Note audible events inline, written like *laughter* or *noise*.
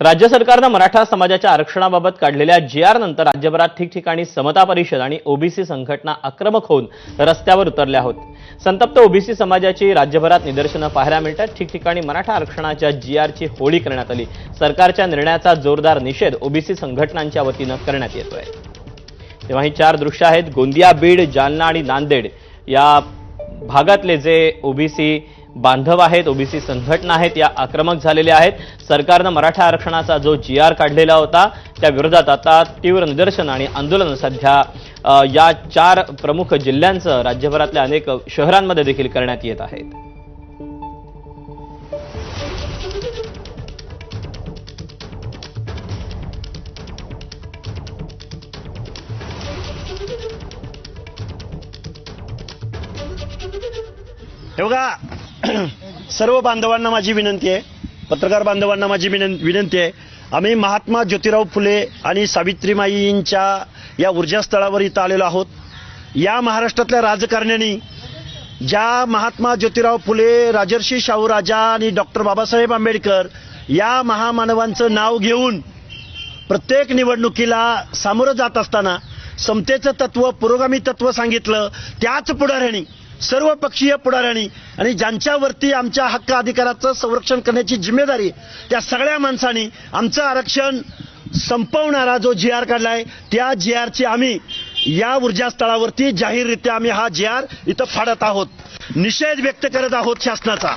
राज्य सरकारनं मराठा समाजाच्या आरक्षणाबाबत काढलेल्या जी आर नंतर राज्यभरात ठिकठिकाणी समता परिषद आणि ओबीसी संघटना आक्रमक होऊन रस्त्यावर उतरल्या आहोत संतप्त ओबीसी समाजाची राज्यभरात निदर्शनं पाहायला मिळतात. ठिकठिकाणी मराठा आरक्षणाच्या जी आरची होळी करण्यात आली. सरकारच्या निर्णयाचा जोरदार निषेध ओबीसी संघटनांच्या वतीनं करण्यात येतोय. तेव्हा ही चार दृश्य आहेत. गोंदिया बीड जालना आणि नांदेड या भागातले जे ओबीसी बांधव आहेत ओबीसी संघटना आहेत या आक्रमक झालेल्या आहेत. सरकारनं मराठा आरक्षणाचा जो जी आर काढलेला होता त्या विरोधात आता तीव्र निदर्शन आणि आंदोलन सध्या या चार प्रमुख जिल्ह्यांचं राज्यभरातल्या अनेक शहरांमध्ये देखील करण्यात येत आहेत. हे बघा *clears throat* सर्व बांधवांना माझी विनंती आहे पत्रकार बांधवांना माझी विनं विनंती आहे आम्ही महात्मा ज्योतिराव फुले आणि सावित्रीमाईंच्या या ऊर्जास्थळावर इथं आलेलो आहोत. या महाराष्ट्रातल्या राजकारण्यांनी ज्या महात्मा ज्योतिराव फुले राजर्षी शाहू राजा आणि डॉक्टर बाबासाहेब आंबेडकर या महामानवांचं नाव घेऊन प्रत्येक निवडणुकीला सामोरं जात असताना समतेचं तत्व पुरोगामी तत्व सांगितलं त्याच पुढाऱ्यांनी सर्व पक्षीय पुढाऱ्यांनी आणि ज्यांच्यावरती आमच्या हक्क अधिकाराचं संरक्षण करण्याची जिम्मेदारी त्या सगळ्या माणसांनी आमचं आरक्षण संपवणारा जो जी आर काढलाय त्या जी आरची आम्ही या ऊर्जास्थळावरती जाहीररित्या आम्ही हा जी आर इथं फाडत आहोत. निषेध व्यक्त करत आहोत शासनाचा.